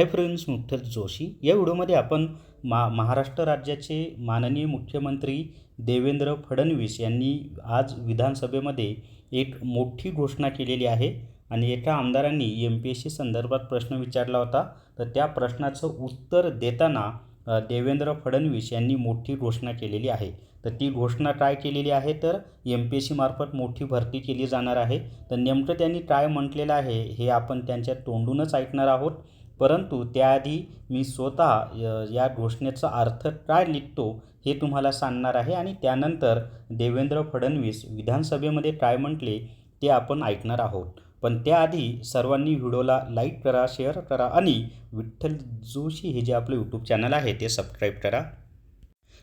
Hi friends मुठ्ठल Joshi. या व्हिडिओमध्ये आपण मा महाराष्ट्र राज्याचे माननीय मुख्यमंत्री देवेंद्र फडणवीस यांनी आज विधानसभेमध्ये एक मोठी घोषणा केलेली आहे आणि एका आमदारांनी एम पी एस सी संदर्भात प्रश्न विचारला होता. तर त्या प्रश्नाचं उत्तर देताना देवेंद्र फडणवीस यांनी मोठी घोषणा केलेली आहे. तर ती घोषणा काय केलेली आहे? तर एम पी एस सी मार्फत मोठी भरती केली जाणार आहे. तर नेमकं त्यांनी काय म्हटलेलं आहे हे आपण त्यांच्या तोंडूनच ऐकणार आहोत. परंतु त्याआधी मी स्वतः या घोषणेचा अर्थ काय निघतो हे तुम्हाला सांगणार आहे आणि त्यानंतर देवेंद्र फडणवीस विधानसभेमध्ये काय म्हटले ते आपण ऐकणार आहोत. पण त्याआधी सर्वांनी व्हिडिओला लाईक करा शेअर करा आणि विठ्ठल जोशी हे जे आपलं यूट्यूब चॅनल आहे ते सबस्क्राईब करा.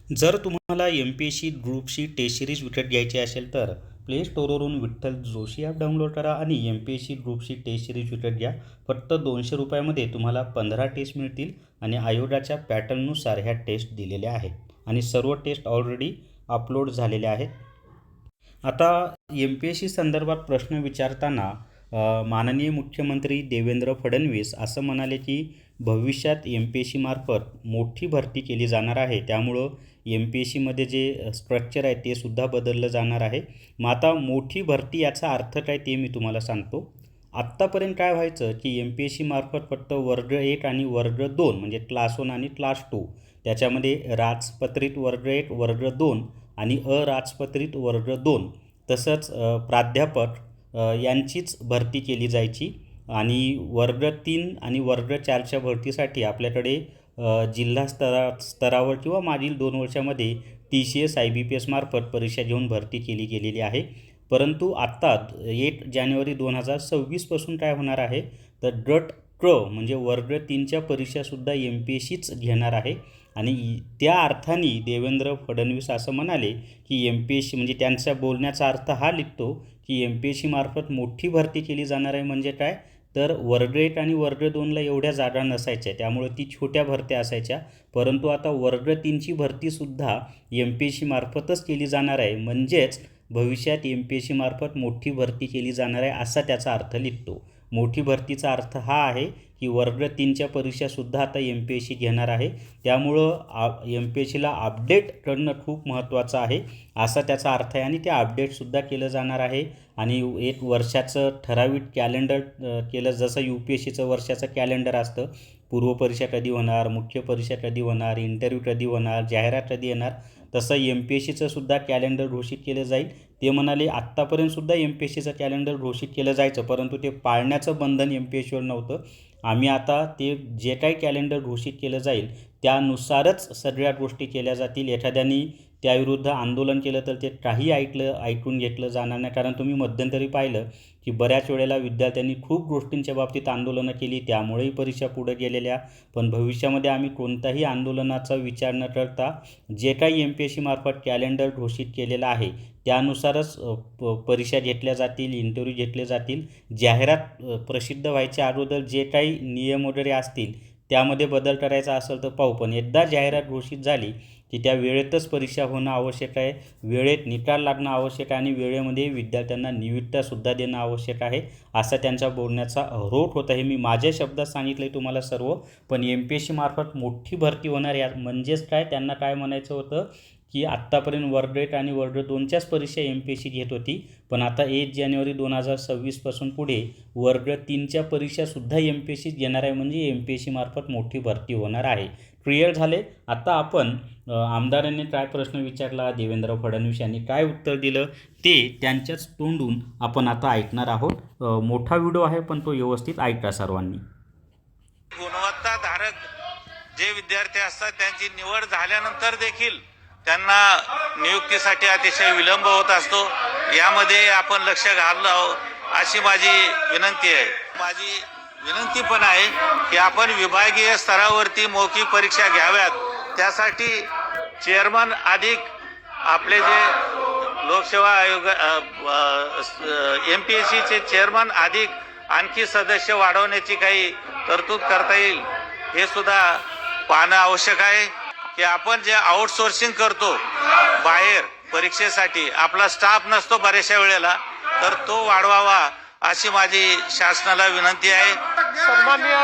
जर तुम्हाला एम पी एस सी ग्रुपची टेस्ट सिरीज विकत घ्यायची असेल तर प्ले स्टोरवरून विठ्ठल जोशी ॲप डाउनलोड करा आणि एम पी एस सी ग्रुपची टेस्ट सिरीज विकत घ्या. फक्त दोनशे रुपयामध्ये तुम्हाला पंधरा टेस्ट मिळतील आणि आयोगाच्या पॅटर्ननुसार ह्या टेस्ट दिलेल्या आहेत आणि सर्व टेस्ट ऑलरेडी अपलोड झालेल्या आहेत. आता एम पी एस सी संदर्भात प्रश्न विचारताना माननीय मुख्यमंत्री देवेंद्र फडणवीस असं म्हणाले की भविष्यात एम पी एस सीमार्फत मोठी भरती केली जाणार आहे. त्यामुळं एम पी एस सीमध्ये जे स्ट्रक्चर आहे ते सुद्धा बदललं जाणार आहे. मग आता मोठी भरती याचा अर्थ काय ते मी तुम्हाला सांगतो. आत्तापर्यंत काय व्हायचं की एम पी एस सीमार्फत फक्त वर्ग एक आणि वर्ग दोन म्हणजे क्लास वन आणि क्लास टू त्याच्यामध्ये राजपत्रित वर्ग एक वर्ग दोन आणि अराजपत्रित वर्ग दोन तसंच प्राध्यापक यांचीच भरती केली जायची. आणि वर्ग तीन आणि वर्ग चारच्या भरतीसाठी आपल्याकडे जिल्हा स्तरा स्तरावर किंवा मागील दोन वर्षामध्ये T C S I B P एसमार्फत परीक्षा घेऊन भरती केली गेलेली आहे. परंतु आत्ता एक जानेवारी दोन हजार सव्वीसपासून काय होणार आहे? तर गट क म्हणजे वर्ग तीनच्या परीक्षासुद्धा एम पी एस सीच घेणार आहे. आणि त्या अर्थाने देवेंद्र फडणवीस असं म्हणाले की एम पी एस सी म्हणजे त्यांच्या बोलण्याचा अर्थ हा निघतो की एम पी एस सीमार्फत मोठी भरती केली जाणार आहे म्हणजे काय? तर वर्ग एक आणि वर्ग दोनला एवढ्या जागा नसायच्या त्यामुळे ती छोट्या भरत्या असायच्या. परंतु आता वर्ग तीनची भरतीसुद्धा एम पी एस सीमार्फतच केली जाणार आहे. म्हणजेच भविष्यात एम पी एस सीमार्फत मोठी भरती केली जाणार आहे असा त्याचा अर्थ निघतो मोठी भरतीचा अर्थ हा आहे की वर्ग तीनच्या परीक्षासुद्धा आता एम पी एस सी घेणार आहे. त्यामुळं आ एम पी एस सीला अपडेट करणं खूप महत्त्वाचं आहे. असा त्याचा अर्थ आहे आणि ते अपडेटसुद्धा केलं जाणार आहे. आणि एक वर्षाचं ठराविक कॅलेंडर केलं जसं यू पी एस सीचं वर्षाचं कॅलेंडर असतं. पूर्वपरीक्षा कधी होणार मुख्य परीक्षा कधी होणार इंटरव्ह्यू कधी होणार जाहिरात कधी येणार तसं एम पी एस सीचं सुद्धा कॅलेंडर घोषित केलं जाईल. ते म्हणाले आत्तापर्यंतसुद्धा एम पी एस सीचं कॅलेंडर घोषित केलं जायचं परंतु ते पाळण्याचं बंधन एम पी एस सीवर नव्हतं. आम्ही आता ते जे काही कॅलेंडर घोषित केलं जाईल त्यानुसारच सगळ्या गोष्टी केल्या जातील. एखाद्याने त्याविरुद्ध आंदोलन केलं तर ते काही ऐकलं ऐकून घेतलं जाणार नाही. कारण तुम्ही मध्यंतरी पाहिलं की बऱ्याच वेळेला विद्यार्थ्यांनी खूप गोष्टींच्या बाबतीत आंदोलनं केली त्यामुळेही परीक्षा पुढे गेलेल्या. पण भविष्यामध्ये आम्ही कोणत्याही आंदोलनाचा विचार न करता जे काही एम पी एस सीमार्फत कॅलेंडर घोषित केलेलं आहे त्यानुसारच प परीक्षा घेतल्या जातील इंटरव्ह्यू घेतले जातील. जाहिरात प्रसिद्ध व्हायच्या अगोदर जे काही नियम वगैरे असतील त्यामध्ये बदल करायचा असेल तर पाहू. पण एकदा जाहिरात घोषित झाली की त्या वेळेतच परीक्षा होणं आवश्यक आहे. वेळेत निकाल लागणं आवश्यक आहे आणि वेळेमध्ये विद्यार्थ्यांना निवित्तासुद्धा देणं आवश्यक आहे असा त्यांच्या बोलण्याचा रोट होता हे मी माझ्या शब्दात सांगितलं आहे तुम्हाला सर्व. पण एम पी एस सीमार्फत मोठी भरती होणार या म्हणजेच काय? त्यांना काय म्हणायचं होतं? की आत्तापर्यंत वर्ग रेट आणि वर्ग दोनच्याच परीक्षा एम पी एस सी घेत होती. पण आता एक जानेवारी दोन हजार सव्वीसपासून पुढे वर्ग तीनच्या परीक्षासुद्धा एम पी एस सी घेणार आहे. म्हणजे एम पी एस सीमार्फत मोठी भरती होणार आहे. क्लिअर झाले? आता आपण आमदारांनी काय प्रश्न विचारला देवेंद्र फडणवीस यांनी काय उत्तर दिलं ते त्यांच्याच तोंडून आपण आता ऐकणार आहोत. मोठा व्हिडिओ आहे पण तो व्यवस्थित ऐका सर्वांनी. गुणवत्ताधारक जे विद्यार्थी असतात त्यांची निवड झाल्यानंतर देखील त्यांना नियुक्तीसाठी अतिशय विलंब होत असतो. यामध्ये आपण लक्ष घाललो अशी माझी विनंती आहे. माझी विनंती पण आहे की आपण विभागीय स्तरावरती मौखिक परीक्षा घ्याव्यात. त्यासाठी चेअरमन अधिक आपले जे लोकसेवा आयोग एम पी एस सीचे चेअरमन अधिक आणखी सदस्य वाढवण्याची काही तरतूद करता येईल हे सुद्धा पाहणं आवश्यक आहे. की आपण जे आउटसोर्सिंग करतो बाहेर परीक्षेसाठी आपला स्टाफ नसतो बऱ्याचशा वेळेला तर तो वाढवावा अशी माझी शासनाला विनंती आहे. सन्मान्य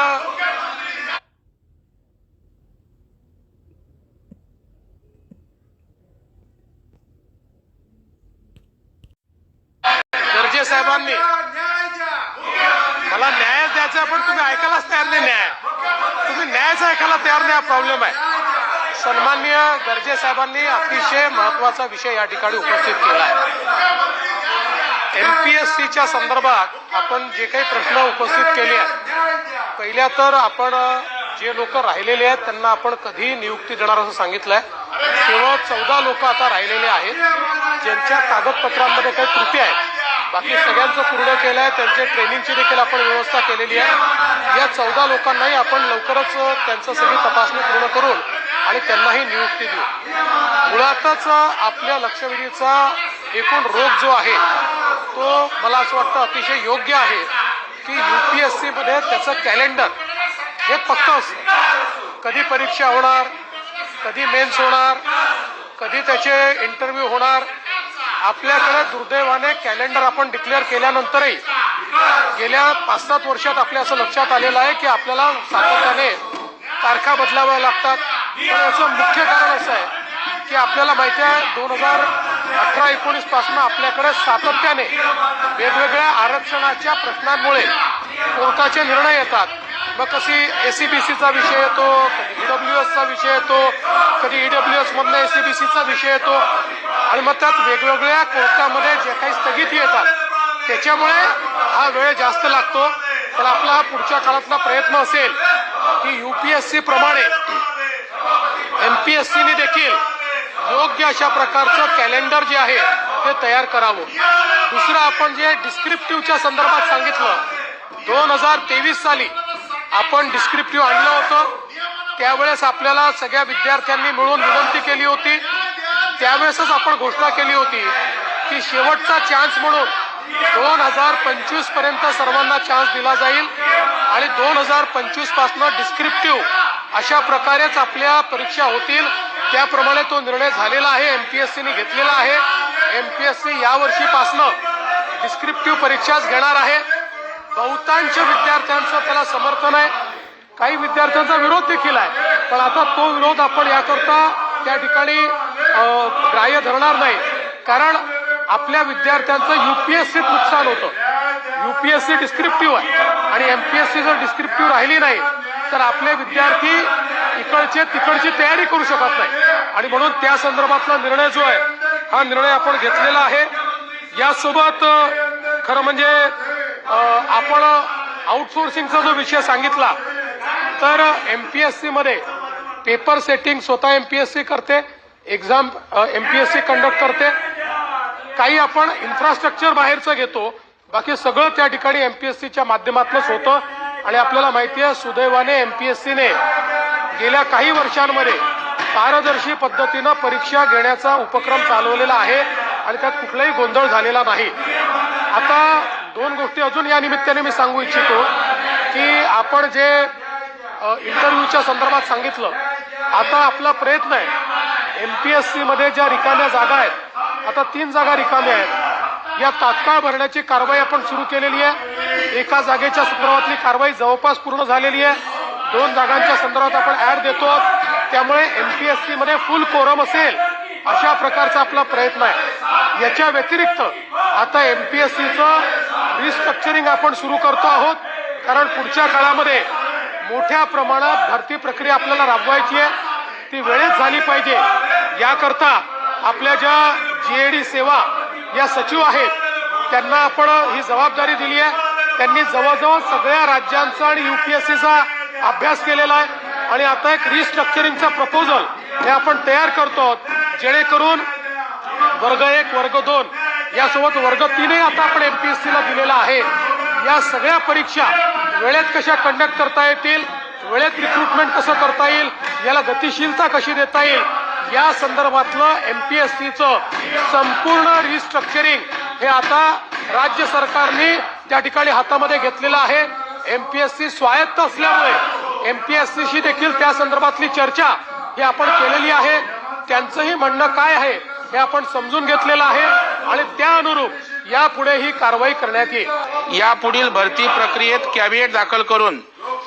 साहेबांनी मला न्याय द्यायचा पण तुम्ही ऐकायलाच तयार नाही न्याय. तुम्ही न्यायच ऐकायला तयार नाही हा प्रॉब्लेम आहे. सन्माननीय गर्जे साहेबांनी अतिशय महत्त्वाचा विषय या ठिकाणी उपस्थित केला आहे. एम पी एस सीच्या संदर्भात आपण जे काही प्रश्न उपस्थित केले आहेत पहिल्या तर आपण जे लोक राहिलेले आहेत त्यांना आपण कधी नियुक्ती देणार असं सांगितलंय. केवळ चौदा लोक आता राहिलेले आहेत ज्यांच्या कागदपत्रांमध्ये काही त्रुटी आहेत. बाकी सगळ्यांचं पूर्ण केलं आहे त्यांच्या ट्रेनिंगची देखील आपण व्यवस्था केलेली आहे. या चौदा लोकांनाही आपण लवकरच त्यांचं सगळी तपासणी पूर्ण करून आणि त्यांनाही नियुक्ती देऊ. मुळातच आपल्या लक्षवेधीचा एकूण रोग जो आहे तो मला असं वाटतं अतिशय योग्य आहे की यू पी एस सीमध्ये त्याचं कॅलेंडर हे पक्क असतं. कधी परीक्षा होणार कधी मेन्स होणार कधी त्याचे इंटरव्ह्यू होणार. आपल्याकडे दुर्दैवाने कॅलेंडर आपण डिक्लेअर केल्यानंतरही गेल्या पाच सात वर्षात आपल्या असं लक्षात आलेलं आहे की आपल्याला सातत्याने तारखा बदलाव्या लागतात. पण याचं मुख्य कारण असं आहे की आपल्याला माहिती आहे दोन हजार अठरा एकोणीसपासून आपल्याकडे सातत्याने वेगवेगळ्या आरक्षणाच्या प्रश्नांमुळे कोर्टाचे निर्णय येतात. मग कशी ए सी बी सीचा विषय येतो कधी डब्ल्यू एसचा विषय येतो कधी ई डब्ल्यू एसमधून ए एस बी सीचा विषय येतो. आणि मग त्यात वेगवेगळ्या कोर्टामध्ये जे काही स्थगिती येतात त्याच्यामुळे हा वेळ जास्त लागतो. तर आपला हा पुढच्या काळातला प्रयत्न असेल की यू पी एस प्रमाणे एम पी एस सीने देखील योग्य अशा प्रकारचं कॅलेंडर जे आहे ते तयार करावं. दुसरं आपण जे डिस्क्रिप्टिव्हच्या संदर्भात सांगितलं दोन हजार तेवीस साली आपण डिस्क्रिप्टिव्ह आणलं होतं. त्यावेळेस आपल्याला सगळ्या विद्यार्थ्यांनी मिळून विनंती केली होती. त्यावेळेसच आपण घोषणा केली होती की शेवटचा चान्स म्हणून दोन हजार पंचवीसपर्यंत सर्वांना चान्स दिला जाईल. आणि दोन हजार पंचवीस पासनं डिस्क्रिप्टिव्ह अशा प्रकारेच आपल्या परीक्षा होतील. त्याप्रमाणे तो निर्णय झालेला आहे. एम पी एस सीने घेतलेला आहे. एम पी एस सी यावर्षीपासनं डिस्क्रिप्टिव्ह परीक्षाच घेणार आहे. बहुतांश विद्यार्थ्यांचं त्याला समर्थन आहे. काही विद्यार्थ्यांचा विरोध देखील आहे. पण आता तो विरोध आपण याकरता त्या ठिकाणी ग्राह्य धरणार नाही. कारण आपल्या विद्यार्थ्यांचं यू पी एस सीत नुकसान होतं. U P S C descriptive आहे. आणि एम पी एस सी जर डिस्क्रिप्टिव्ह राहिली नाही तर आपले विद्यार्थी इकडचे तिकडची तयारी करू शकत नाही. आणि म्हणून त्या संदर्भातला निर्णय जो आहे हा निर्णय आपण घेतलेला आहे. यासोबत खरं म्हणजे आपण आउटसोर्सिंगचा जो विषय सांगितला तर एम पी एस सीमध्ये पेपर सेटिंग स्वतः एम पी एस सी करते exam M P S C conduct करते. काही आपण इन्फ्रास्ट्रक्चर बाहेरचं घेतो बाकी सगळं त्या ठिकाणी एम पी एस सीच्या माध्यमातूनच होतं. आणि आपल्याला माहिती आहे सुदैवाने एम पी एस सीने गेल्या काही वर्षांमध्ये पारदर्शी पद्धतीनं परीक्षा घेण्याचा उपक्रम चालवलेला आहे आणि त्यात कुठलाही गोंधळ झालेला नाही. आता दोन गोष्टी अजून या निमित्ताने मी सांगू इच्छितो की आपण जे इंटरव्ह्यूच्या संदर्भात सांगितलं आता आपला प्रयत्न आहे एम पी एस सीमध्ये ज्या रिकाम्या जागा आहेत आता तीन जागा रिकाम्या आहेत. या तात्काळ भरण्याची कारवाई आपण सुरू केलेली आहे. एका जागेच्या संदर्भातली कारवाई जवळपास पूर्ण झालेली आहे. दोन जागांच्या संदर्भात आपण ऍड देतो. त्यामुळे एम पी एस सीमध्ये फुल कोरम असेल अशा प्रकारचा आपला प्रयत्न आहे. याच्या व्यतिरिक्त आता एम पी एस सीचं रिस्ट्रक्चरिंग आपण सुरू करतो आहोत. कारण पुढच्या काळामध्ये मोठ्या प्रमाणात भरती प्रक्रिया आपल्याला राबवायची आहे. ती वेळेत झाली पाहिजे. याकरता आपल्या ज्या जी ए डी सेवा या सचिव आहेत. त्यांना आपण ही जबाबदारी दिली आहे. त्यांनी जवळजवळ सगळ्या राज्यांचा आणि युपीएससीचा अभ्यास केलेला आहे. आणि आता एक रिस्ट्रक्चरिंगचा प्रपोजल हे आपण तयार करतो आहोत. जेणेकरून वर्ग एक वर्ग दोन यासोबत वर्ग तीनही आता आपण एम पी एस सीला दिलेला आहे. या सगळ्या परीक्षा वेळेत कशा कंडक्ट करता येतील? वेळेत रिक्रुटमेंट कसं करता येईल? याला गतिशीलता कशी देता येईल? या संदर्भातलं एम पी एस सीचं संपूर्ण रिस्ट्रक्चरिंग हे आता राज्य सरकारने त्या ठिकाणी हातामध्ये घेतलेलं आहे. एम पी एस सी स्वायत्त असल्यामुळे एम पी एस सीशी देखील त्या संदर्भातली चर्चा ही आपण केलेली आहे. त्यांचंही म्हणणं काय आहे हे आपण समजून घेतलेलं आहे आणि त्या अनुरूप यापुढे ही कारवाई करण्यात येईल. यापुढील भरती प्रक्रियेत कॅबिनेट दाखल करून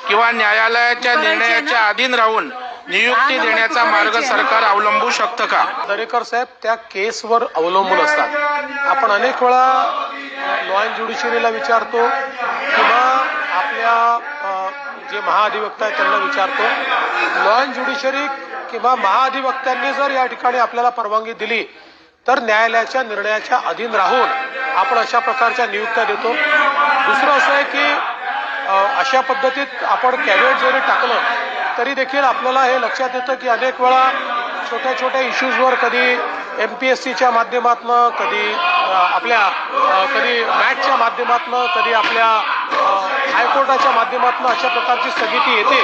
किंवा न्यायालयाच्या निर्णयाच्या अधीन राहून नियुक्ती देण्याचा मार्ग सरकार अवलंबू शकतं का? दरेकर साहेब त्या केसवर अवलंबून असतात. आपण अनेक वेळा लॉ अँड ज्युडिशरीला विचारतो किंवा आपल्या जे महाअधिवक्ता आहेत त्यांना विचारतो. लॉ अँड ज्युडिशरी किंवा महाअधिवक्त्यांनी जर या ठिकाणी आपल्याला परवानगी दिली तर न्यायालयाच्या निर्णयाच्या अधीन राहून आपण अशा प्रकारच्या नियुक्त्या देतो. दुसरं असं आहे की अ, अशा पद्धतीत आपण कॅबिनेट जरी टाकलं तरी देखील आपल्याला हे लक्षात येतं की अनेक वेळा छोट्या छोट्या इश्यूजवर कधी एम पी एस सीच्या माध्यमातनं कधी आपल्या कधी मॅटच्या माध्यमातनं कधी आपल्या हायकोर्टाच्या माध्यमातनं अशा प्रकारची स्थगिती येते.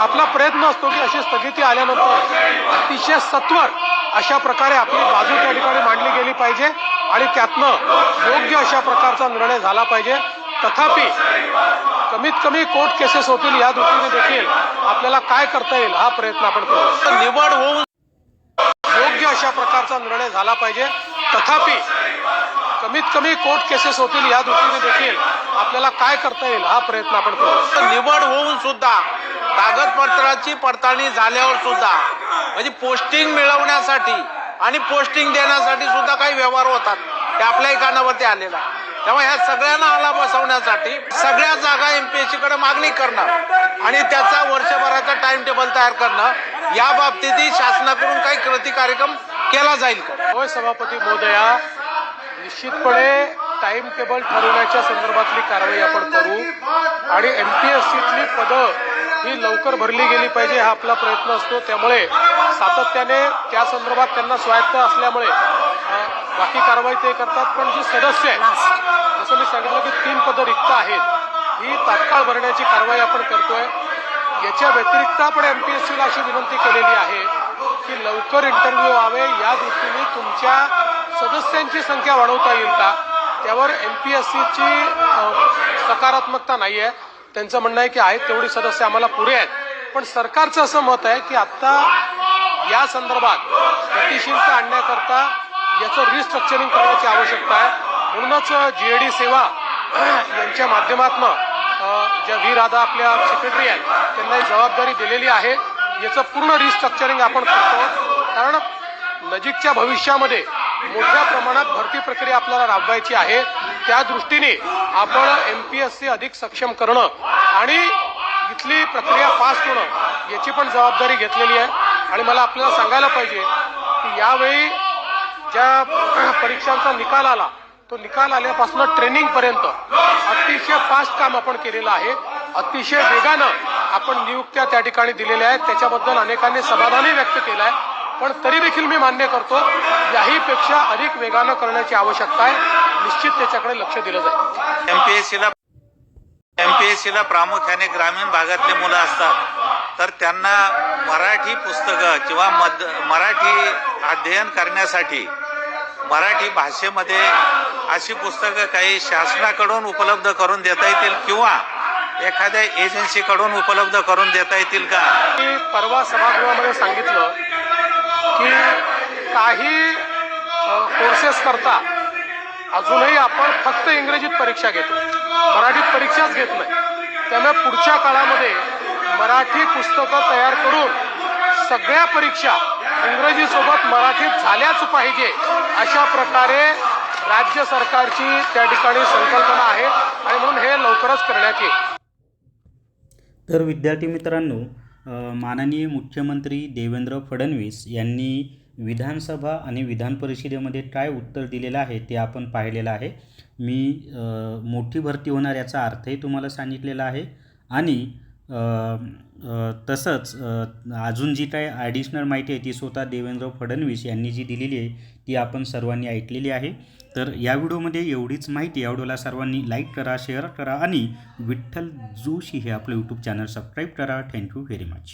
आपला प्रयत्न असतो की अशी स्थगिती आल्यानंतर अतिशय सत्वर अशा प्रकारे आपली बाजू त्या ठिकाणी मांडली गेली पाहिजे आणि त्यातनं योग्य अशा प्रकारचा निर्णय झाला पाहिजे. तथापि कमीत कमी कोर्ट केसेस होतील या दृष्टीने देखील आपल्याला काय करता येईल हा प्रयत्न आपण करू. निवड होऊन योग्य अशा प्रकारचा निर्णय झाला पाहिजे. तथापि कमीत कमी कोर्ट केसेस होतील या दृष्टीने देखील आपल्याला काय करता येईल हा प्रयत्न आपण करू. निवड होऊन सुद्धा कागदपत्राची पडताळणी झाल्यावर सुद्धा म्हणजे पोस्टिंग मिळवण्यासाठी आणि पोस्टिंग देण्यासाठी सुद्धा काही व्यवहार होतात. ते आपल्याही कानावरती आलेला तेव्हा त्यामुळे ह्या सगळ्यांना आला बसवण्यासाठी सगळ्या जागा एमपीएससी कडे मागणी करणं आणि त्याचा वर्षभराचा टाइम टेबल तयार करणं या बाबतीतही शासनाकडून काही कृती कार्यक्रम केला जाईल. का होय सभापती महोदया निश्चितपणे टाइम टेबल ठरवण्याच्या संदर्भातली कारवाई आपण करू आणि एम पी एस सीतली पदं ही लवकर भरली गेली पाहिजे हा आपला प्रयत्न असतो. त्यामुळे सातत्याने त्या संदर्भात त्यांना स्वायत्त असल्यामुळे बाकी कारवाई ते करतात पण जी सदस्य आहेत जसं मी सांगितलं की तीन पदं रिक्त आहेत ही तात्काळ भरण्याची कारवाई आपण करतोय. याच्या व्यतिरिक्त आपण एम पी एस सीला अशी विनंती केलेली आहे की लवकर इंटरव्ह्यू व्हावे. या दृष्टीने तुमच्या सदस्यांची संख्या वाढवता येईल का? त्यावर एम पी एस सीची सकारात्मकता नाही आहे. त्यांचं म्हणणं आहे की आहेत तेवढी सदस्य आम्हाला पुरे आहेत. पण सरकारचं असं मत आहे की आत्ता या संदर्भात गतिशीलता आणण्याकरता याचं रिस्ट्रक्चरिंग करण्याची आवश्यकता आहे. म्हणूनच जी डी सेवा यांच्या माध्यमातून ज्या व्ही राधा आपल्या सेक्रेटरी आहेत त्यांना ही जबाबदारी दिलेली आहे. याचं पूर्ण रिस्ट्रक्चरिंग आपण करतो. कारण नजीकच्या भविष्यामध्ये मोठ्या प्रमाणात भरती प्रक्रिया आपल्याला राबवायची आहे. त्या दृष्टीने आपण एम पी एस सी अधिक सक्षम करणं आणि इथली प्रक्रिया फास्ट होणं याची पण जबाबदारी घेतलेली आहे. आणि मला आपल्याला सांगायला पाहिजे की यावेळी ज्या परीक्षांचा निकाल आला तो निकाल आल्यापासून ट्रेनिंग पर्यंत अतिशय फास्ट काम आपण केलेलं आहे. अतिशय वेगानं आपण नियुक्त्या त्या ठिकाणी दिलेल्या आहेत. त्याच्याबद्दल अनेकांनी समाधानही व्यक्त केलं आहे पण तरी देखील मी मान्य करतो याहीपेक्षा अधिक वेगानं करण्याची आवश्यकता आहे. निश्चित त्याच्याकडे लक्ष दिलं जाईल. एमपीएससीला एमपीएससीला प्रामुख्याने ग्रामीण भागातले मुलं असतात. तर त्यांना मराठी पुस्तकं किंवा मद मराठी अध्ययन करण्यासाठी मराठी भाषेमध्ये अशी पुस्तकं काही शासनाकडून उपलब्ध करून देता येतील किंवा एखाद्या एजन्सीकडून उपलब्ध करून देता येतील का? परवा सभागृहामध्ये सांगितलं की काही कोर्सेस करता अजूनही आपण फक्त इंग्रजीत परीक्षा घेतो. मराठीत परीक्षाच घेत नाही. त्यामुळे पुढच्या काळामध्ये मराठी पुस्तकं तयार करून सगळ्या परीक्षा इंग्रजीसोबत मराठीत झाल्याच पाहिजे अशा प्रकारे राज्य सरकारची त्या ठिकाणी संकल्पना आहे आणि म्हणून हे लवकरच करण्यात येईल. तर विद्यार्थी मित्रांनो माननीय मुख्यमंत्री देवेंद्र फडणवीस यांनी विधानसभा आणि विधान परिषदेमध्ये काय उत्तर दिलेलं आहे ते आपण पाहिलेलं आहे. मी मोठी भरती होणार याचा अर्थही तुम्हाला सांगितलेला आहे. आणि तसंच अजून जी काय ॲडिशनल माहिती आहे ती स्वतः देवेंद्र फडणवीस यांनी जी दिलेली आहे ती आपण सर्वांनी ऐकलेली आहे. तर या व्हिडिओमध्ये एवढीच माहिती. या व्हिडिओला सर्वांनी लाईक करा शेअर करा आणि विठ्ठल जोशी हे आपलं यूट्यूब चॅनल सबस्क्राईब करा. Thank you very much